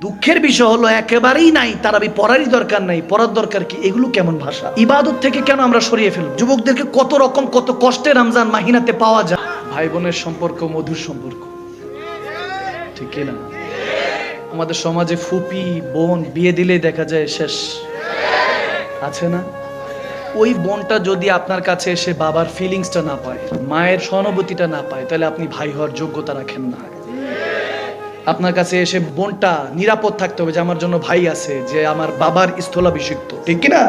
দুঃখের বিষয় হলো একেবারেই নাই তারাবি পড়ারই দরকার নাই। পড়ার দরকার কি? এগুলো কেমন ভাষা? ইবাদত থেকে কেন আমরা সরিয়ে ফেলব? যুবকদেরকে কত রকম, কত কষ্টে রমজান মাহিনাতে পাওয়া যায়? ভাই বোনের সম্পর্ক, মধুর সম্পর্ক। ঠিক না? আমাদের সমাজে ফুপি, বোন বিয়ে দিলেই দেখা যায় শেষ। আছে না? ওই বোনটা যদি আপনার কাছে এসে বাবার ফিলিংসটা না পায়, মায়ের সহানুভূতিটা না পায়, তাহলে আপনি ভাই হওয়ার যোগ্যতা রাখেন না। আপনার কাছে এসে বোনটা নিরাপদ থাকতে হবে যে আমার জন্য ভাই আছে যে আমার বাবার স্থলাভিষিক্ত। ঠিক কি না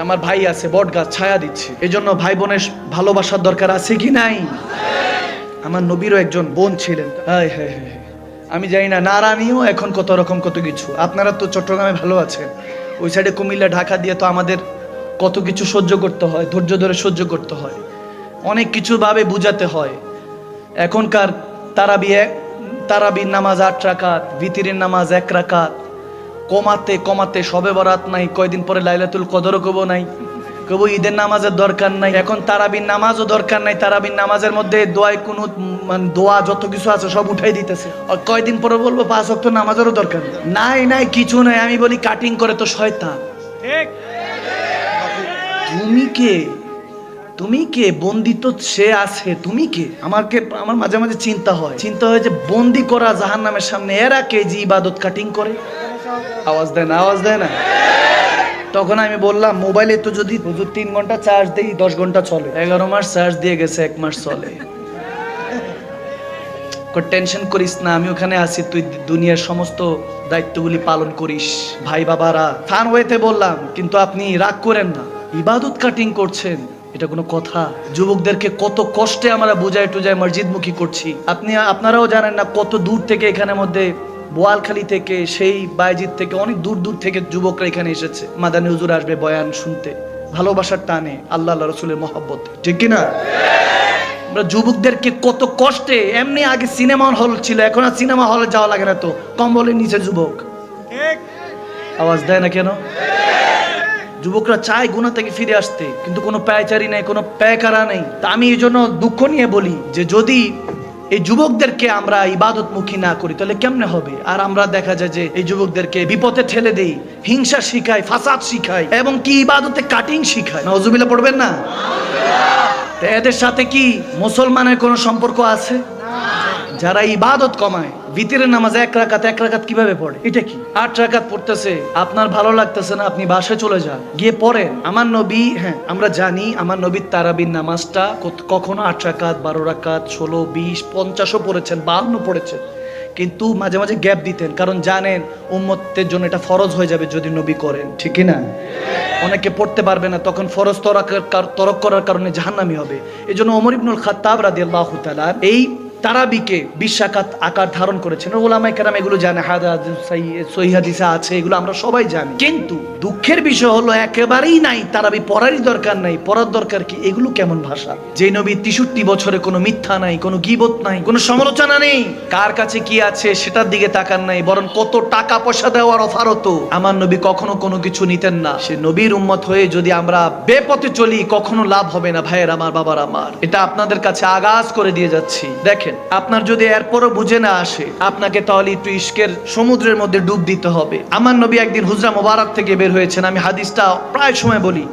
আমার ভাই আছে বট গাছ ছায়া দিচ্ছে। এই জন্য ভাই বোনের ভালোবাসার দরকার আছে কি নাই? আমার নবীরও একজন বোন ছিলেন। হায় হায় হায়। আমি জানি না নারানিও এখন কত রকম কত কিছু। আপনারা তো চট্টগ্রামে ভালো আছেন। ওই সাইডে কুমিল্লা ঢাকা দিয়ে তো আমাদের কত কিছু সহ্য করতে হয় ধৈর্য ধরে সহ্য করতে হয়। অনেক কিছু ভাবে বুঝাতে হয়। এখনকার তারা এক তারাবির নামাজ আট রাকাত ভিতিরের নামাজ এক রাকাত। কমাতে কমাতে সবে বরাত নাই কয়দিন পরে লাইলাতুল কদরও কব নাই। কব ঈদের নামাজের দরকার নাই। এখন তারাবির নামাজও দরকার নাই তারাবির নামাজের মধ্যে দোয়াই কোনো মানে দোয়া যত কিছু আছে সব উঠাই দিতেছে। আর কয়দিন পরে বলব পাঁচ অক্ট নামাজেরও দরকার নাই। নাই কিছু নাই আমি বলি কাটিং করে তো শয়তান। তুমি কে? তুমি কে? বন্দি তো সে আছে। তুমি কে? আমাকে আমার মাঝে মাঝে চিন্তা হয়। চিন্তা হয় যে বন্দি করা জাহান নামের সামনে এরা কে যে ইবাদত কাটিং করে? আওয়াজ দেয় না, আওয়াজ দেয় না? তখন আমি বললাম, মোবাইলে তো যদি হুজুর তিন ঘণ্টা চার্জ দেই, দশ ঘণ্টা চলে। এগারো মাস চার্জ দিয়ে গেছে, এক মাস চলে। টেনশন করিস না, আমি ওখানে আছি, তুই দুনিয়ার সমস্ত দায়িত্বগুলি পালন করিস। ভাই বাবারা ফান ওয়েতে বললাম, কিন্তু আপনি রাগ করেন না। ইবাদত কাটিং করছেন। এটা কোনো কথা। যুবকদেরকে কত কষ্টে আমরা বুঝাই টুজাই মসজিদমুখী করছি। আপনি আপনারাও জানেন না কত দূর থেকে এখানে মধ্যে বোয়ালখালী থেকে সেই বাইজিৎ থেকে অনেক দূর দূর থেকে যুবকরা এখানে এসেছে। মাদানী হুজুর আসবে বয়ান শুনতে। ভালোবাসার টানে আল্লাহ আল্লাহ রসুলের মহব্বত। ঠিক কিনা? আমরা যুবকদেরকে কত কষ্টে এমনি আগে সিনেমা হল ছিল এখন আর সিনেমা হলে যাওয়া লাগে না তো। কম্বলের নিচে যুবক। আওয়াজ দেয় না কেন? যুবকরা চায় গুণা থেকে ফিরে আসতে, কিন্তু কোনো পায়চারি নেই, কোনো প্যাকারা নেই। তা আমি এই জন্য দুঃখ নিয়ে বলি যে যদি এই যুবকদেরকে আমরা ইবাদতমুখী না করি, তাহলে কেমনে হবে? আর আমরা দেখা যায় যে এই যুবকদেরকে বিপদে ঠেলে দেই, হিংসা শিখাই, ফাসাদ শিখাই, এবং কি ইবাদতে কাটিং শিখাই। নজুবিলা পড়বেন না? এদের সাথে কি মুসলমানের কোনো সম্পর্ক আছে? যারা ইবাদত কমায় ভিতরের নামাজ এক রাকাত এক রাকাত কীভাবে পড়ে? এটা কি? আট রাকাত পড়তেছে, আপনার ভালো লাগতেছে না, আপনি বাসায় চলে যান। গিয়ে পড়েন। আমার নবী হ্যাঁ আমরা জানি আমার নবীর তারাবির নামাজটা কখনো আট রাকাত, বারো রাকাত, ষোলো, বিশ, পঞ্চাশও পড়েছেন, বাহান্ন পড়েছেন। কিন্তু মাঝে মাঝে গ্যাপ দিতেন, কারণ জানেন উম্মতের জন্য এটা ফরজ হয়ে যাবে যদি নবী করেন। ঠিক না? অনেকে পড়তে পারবে না, তখন ফরজ তরক করার কারণে জাহান্নামি হবে। এই জন্য অমর ইবনুল খাত্তাব রাদি আল্লাহ এই তারাবিকে বিশ্বাকাত আকার ধারণ করেছেন। ওলামাই কেরাম এগুলো জানে সহিহাদিসে আছে, এগুলো আমরা সবাই জানি। কিন্তু দুঃখের বিষয় হলো, একেবারেই নাই, তারাবি পড়ারই দরকার নাই, পড়ার দরকার কি? এগুলো কেমন ভাষা? যে নবী তেষট্টি বছরে কোনো মিথ্যা নাই, কোনো গিবত নাই, কোনো সমালোচনা নেই। কার কাছে কি আছে সেটার দিকে তাকান নাই, বরং কত টাকা পয়সা দেওয়ার অফার হতো আমার নবী কখনো কোনো কিছু নিতেন না। সে নবীর উম্মত হয়ে যদি আমরা বেপথে চলি, কখনো লাভ হবে না, ভাইয়ের আমার, বাবার আমার। এটা আপনাদের কাছে আগাজ করে দিয়ে যাচ্ছি। দেখেন আপনার যদি এরপরও বুঝে না আসে, আপনাকে তাহলে একটু ইস্কের সমুদ্রের মধ্যে ডুব দিতে হবে। আমার নবী একদিন হুজরা মোবারক থেকে বের হয়েছেন, আমি হাদিসটা প্রায় সময় বলি।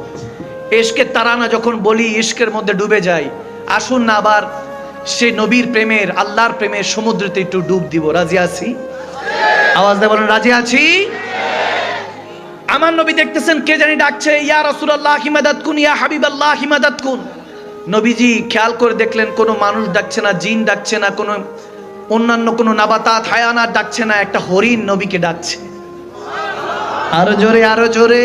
ইস্কের তারানা যখন বলি ইস্কের মধ্যে ডুবে যাই। আসুন না আবার সে নবীর প্রেমের, আল্লাহর প্রেমের সমুদ্রতে একটু ডুব দিব। রাজি আছি? আওয়াজ দিয়ে বলেন, রাজি আছি? আমার নবী দেখতেছেন, কে জানি ডাকছে, ইয়া রাসূলুল্লাহ, হিমাদাত কুন, ইয়া হাবিবাল্লাহ, হিমাদাত কুন। নবীজি খেয়াল করে দেখলেন কোনো মানুষ ডাকছে না, জিন ডাকছে না, কোনো অন্যান্য কোনো নাবাতাত হায়ানা ডাকছে না, একটা হরিণ নবীকে ডাকছে। আরও জোরে আরও জোরে।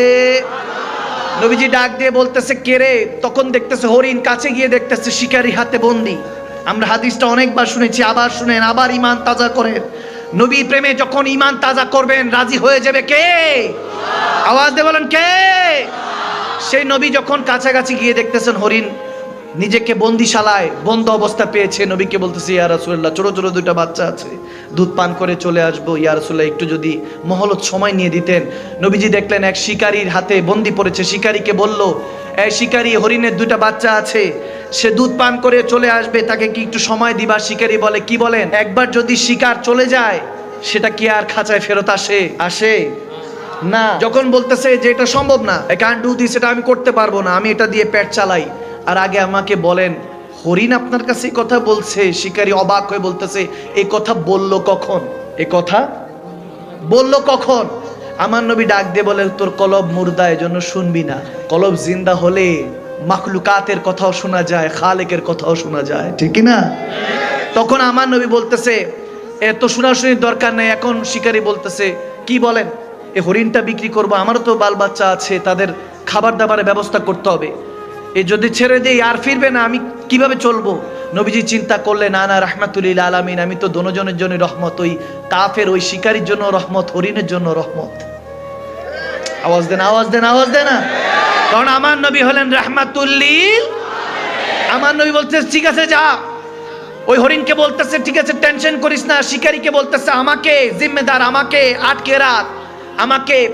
নবীজি ডাক দিয়ে বলতেছে, কে রে? তখন দেখতেছে হরিণ কাছে গিয়ে দেখতেছে শিকারি হাতে বন্দি। আমরা হাদিসটা অনেকবার শুনেছি, আবার শুনেন, আবার ইমান তাজা করেন। নবী প্রেমে যখন ইমান তাজা করবেন, রাজি হয়ে যাবে কে? আওয়াজ দিয়ে বলেন, কে? সেই নবী যখন কাছাকাছি গিয়ে দেখতেছেন হরিণ নিজেকে বন্দিশালায় বন্ধ অবস্থা পেয়েছে। নবীকে বলতেছে, ইয়া রাসূলুল্লাহ, ছোট ছোট দুইটা বাচ্চা আছে। দুধ পান করে চলে আসব। ইয়া রাসূলুল্লাহ, একটু যদি মহলত সময় নিয়ে দিতেন। নবীজি দেখলেন, এক শিকারীর হাতে বন্দি পড়েছে। শিকারীকে বলল এই শিকারী, হরিণের দুইটা বাচ্চা আছে। সে দুধ পান করে চলে আসবে। তাকে কি একটু সময় দিবা? শিকারী বলে, কি বলেন? একবার যদি শিকার চলে যায়, সেটা কি আর খাঁচায় ফেরত আসে? আসে। না। যখন বলতেছে যে, এটা সম্ভব না। ক্যান ডু দিস আমি করতে পারব না। আমি এটা দিয়ে পেট চালাই। আর আগে আমাকে বলেন, হরিণ আপনার কাছে কথা বলছে, শিকারী অবাক হয়ে বলতেছে এই কথা বলল কখন? এ কথা বলল কখন? আমার নবী ডাক দিয়ে বলে, তোর কলব মুর্দা, এজন্য শুনবি না। কলব জিন্দা হলে মাখলুকাতের কথাও শোনা যায়, খালেকের কথাও শোনা যায়। ঠিক না? তখন আমার নবী বলতেছে, এত শোনাশুনির দরকার নেই, এখন শিকারী বলতেছে, কি বলেন? এ হরিণটা বিক্রি করব, আমারও তো বাল বাচ্চা আছে, তাদের খাবার দাবারের ব্যবস্থা করতে হবে। এ যদি ছেড়ে দেই, আর ফিরবে না, আমি কীভাবে চলবো? নবীজি চিন্তা করলে না না রাহমাতুলিল আলামিন, আমি তো দোনোজনের জন্য রহমত, ওই কাফের, ওই শিকারীর জন্য রহমত, হরিণের জন্য রহমত। আওয়াজ দেন আওয়াজ দেন আওয়াজ দেন না? কারণ আমার নবী হলেন রাহমাতুল্লিল আমার নবী বলছে ঠিক আছে, যা। ওই হরিণকে বলতেছে, ঠিক আছে, টেনশন করিস না। শিকারীকে বলতেছে, আমাকে, জিম্মেদার, আমাকে, আটকে রাত আমাকে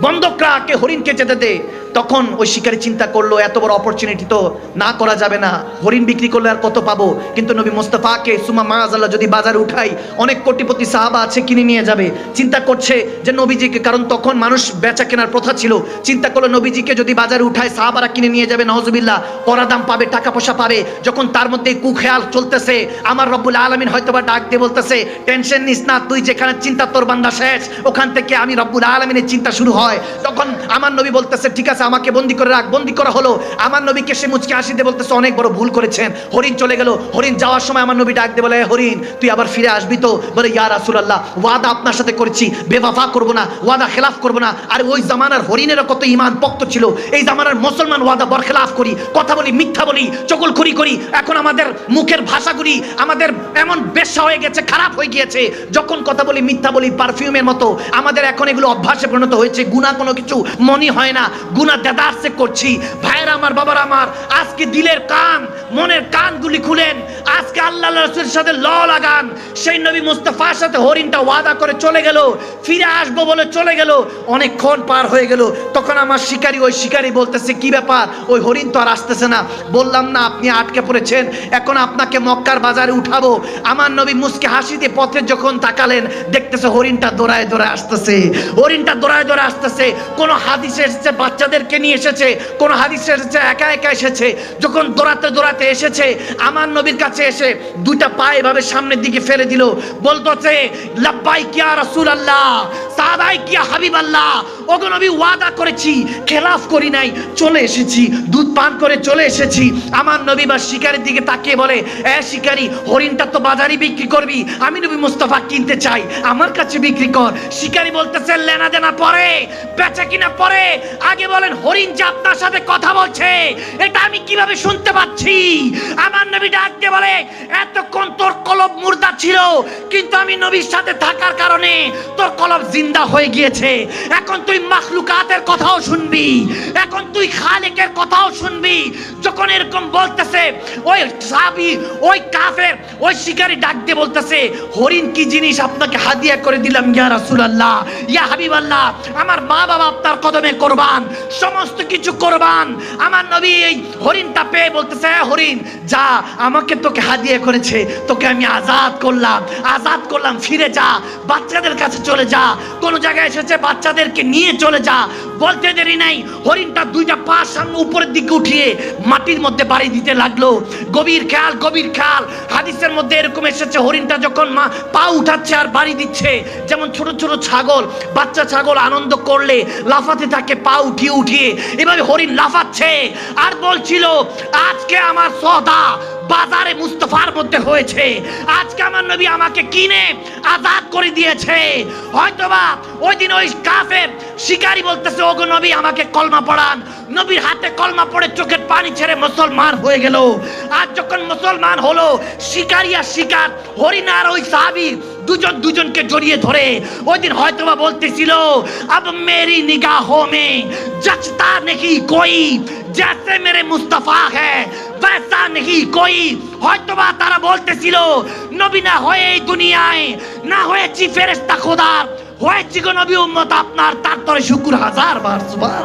বন্ধক রাখে হরিণকে যেতে দে। তখন ওই শিকারী চিন্তা করল, এত বড় অপরচুনিটি তো না করা যাবে না। হরিণ বিক্রি করলে আর কত পাবো? কিন্তু নবী মোস্তফাকে সুমা মায়াজাল্লাহ যদি বাজারে উঠাই, অনেক কোটিপতি সাহাবা আছে, কিনে নিয়ে যাবে। চিন্তা করছে যে নবীজিকে, কারণ তখন মানুষ বেচা কেনার প্রথা ছিল। চিন্তা করল নবীজিকে যদি বাজারে উঠায়, সাহাবারা কিনে নিয়ে যাবে নজবিল্লা কড়া দাম পাবে টাকা পয়সা পাবে। যখন তার মধ্যে কুখেয়াল চলতেছে, আমার রব্বুল আলমিন হয়তো বা ডাক দিয়ে বলতেছে, টেনশন নিস না, তুই যেখানে চিন্তা তোর বান্দা শেষ, ওখান থেকে আমি রব্বুল আলমিনের চিন্তা শুরু হয়। তখন আমার নবী বলতেছে, ঠিক আছে আমাকে বন্দি করে রাখ, বন্দি করা হলো। আমার নবীকে সে মুচকে হাসি দিয়ে বলতেছে, অনেক বড় ভুল করেছেন। হরিণ চলে গেল। হরিণ যাওয়ার সময় আমার নবী ডাক দিয়ে বলে হরিণ, তুই আবার ফিরে আসবি তো? বলে, ইয়া রাসূলুল্লাহ, ওয়াদা আপনার সাথে করেছি। বেওয়াফা করব না, ওয়াদা খেলাফ করব না। আর ওই জামানার হরিণেরও কত ইমান পক্ত ছিল। এই জামানার মুসলমান ওয়াদা বরখেলাফ করি। কথা বলি, মিথ্যা বলি চকলখড়ি করি। এখন আমাদের মুখের ভাষাগুলি আমাদের এমন বেশ্যা হয়ে গেছে, খারাপ হয়ে গিয়েছে। যখন কথা বলি, মিথ্যা বলি পারফিউমের মতো। আমাদের এখন এগুলো অভ্যাসে পরিণত হয়েছে। গুণা কোনো কিছু মনে হয় না। গুণা দেদারসে করছি ভাইয়েরা আমার বাবার আমার আজকে দিলের কান মনের কানগুলি খুলেন। আজকে আল্লাহ রসুলের সাথে ল লাগান। সেই নবী মুস্তাফার সাথে হরিণটা ওয়াদা করে চলে গেল। ফিরে আসব বলে চলে গেল। অনেকক্ষণ পার হয়ে গেল। তখন আমার শিকারী ওই শিকারী বলতেছে, কি ব্যাপার? ওই হরিণ তো আর আসতেছে না। বললাম, না, আপনি আটকে পড়েছেন। এখন আপনাকে মক্কার বাজারে উঠাবো। আমার নবী মুসকে হাসি দিয়ে পথে যখন তাকালেন, দেখতেছে হরিণটা দৌড়ায় দৌড়ায় আসতেছে। হরিণটা দৌড়ায় দৌড়ায় আসতেছে। কোন হাদিসে এসেছে, বাচ্চাদেরকে নিয়ে এসেছে। কোন হাদিসে এসেছে, একা একা এসেছে। যখন দৌড়াতে দৌড়াতে এসেছে, আমার নবীর কাছে এসে দুটা পা এভাবে সামনের দিকে ফেলে দিল। বলতো লাব্বাই কিয়া রাসূল আল্লাহ সাহাবাই কিয়া হাবিব আল্লাহ, ওগো নবী ওয়াদা করেছি, খেলাফ করি নাই, চলে এসেছি, দুধ পান করে চলে এসেছি। আমার নবী বা শিকারের দিকে তাকিয়ে বলে, এ শিকারি, হরিণটা তো বাজারে বিক্রি করবি, আমি নবী মুস্তাফা কিনতে চাই, আমার কাছে বিক্রি কর। শিকারি বলতেছে, লেনা দেনা পরে, বেচা কিনা পরে। আগে বলেন, হরিণ যে আপনার সাথে কথা বলছে, এটা আমি কীভাবে শুনতে পাচ্ছি? আমার নবী ডাকতে বলে, এতক্ষণ তোর কলব মুর্দা ছিল, কিন্তু আমি নবীর সাথে থাকার কারণে তোর কলব জিন্দা হয়ে গিয়েছে। এখন তুই মাখলুকাতের কথাও শুনবি। এখন তুই খালেকের কথাও শুনবি। যখন এরকম বলতেছে ওই সাবি ওই কাফের ওই শিকারী ডাক দিয়ে বলতেছে হরিণ কি জিনিস আপনাকে হাদিয়া করে দিলাম ইয়া রাসূলুল্লাহ? ইয়া হাবিবাল্লাহ আমার মা বাবা আপনার কদমে কোরবান সমস্ত কিছু কোরবান। আমার নবী এই হরিণটা পেয়ে বলতেছে "হ্যাঁ, হরিণ যা আমাকে তোকে হাদিয়া করেছে তোকে আমি আজাদ করলাম। আজাদ করলাম ফিরে যা বাচ্চাদের কাছে চলে যা কোন জায়গায় এসেছে, বাচ্চাদেরকে নিয়ে চলে যা। বলতে দেরি নাই, হরিণটা দুইটা পা সামনে উপরের দিকে উঠিয়ে মাটির মধ্যে বাড়ি দিতে লাগল। গভীর খেয়াল গভীর খেয়াল। হাদিসের মধ্যে এরকম এসেছে, হরিণটা যখন মা পা উঠাচ্ছে আর বাড়ি দিচ্ছে, যেমন ছোট ছোট ছাগল, বাচ্চা ছাগল আনন্দ করলে, লাফাতে থাকে, পা উঠিয়ে উঠিয়ে। এভাবে হরিণ লাফাচ্ছে। আর বলছিল, আজকে আমার সদা বাজারে মুস্তফার মধ্যে হয়েছে। আজকে আমার নবী আমাকে কিনে আজাদ করে দিয়েছে। হয়তোবা ওই দিন ওই কাফের শিকারি বলতেছে, ওগো নবী, আমাকে কলমা পড়ান। নবীর হাতে কলমা পড়ে চোখের পানি ছেড়ে মুসলমান হয়ে গেল। আর যখন মুসলমান হলো, শিকারি আর শিকার হরিণার ওই সাহাবি দুজন দুজনকে জড়িয়ে ধরে। ওই দিন হয়তো বা বলতেছিল, আব মেরি নিগাহো মে জচতা নেকি কোই, জ্যাসে মেরে মুস্তাফা হ্যায়। কই? হয়তোবা তারা বলতেছিল, নবী না হয়ে এই দুনিয়ায়, না হয়েছি ফেরেস্তা খোদার হয়েছি গো নবী উন্মত আপনার তার তরে শুকুর হাজার বার সুবার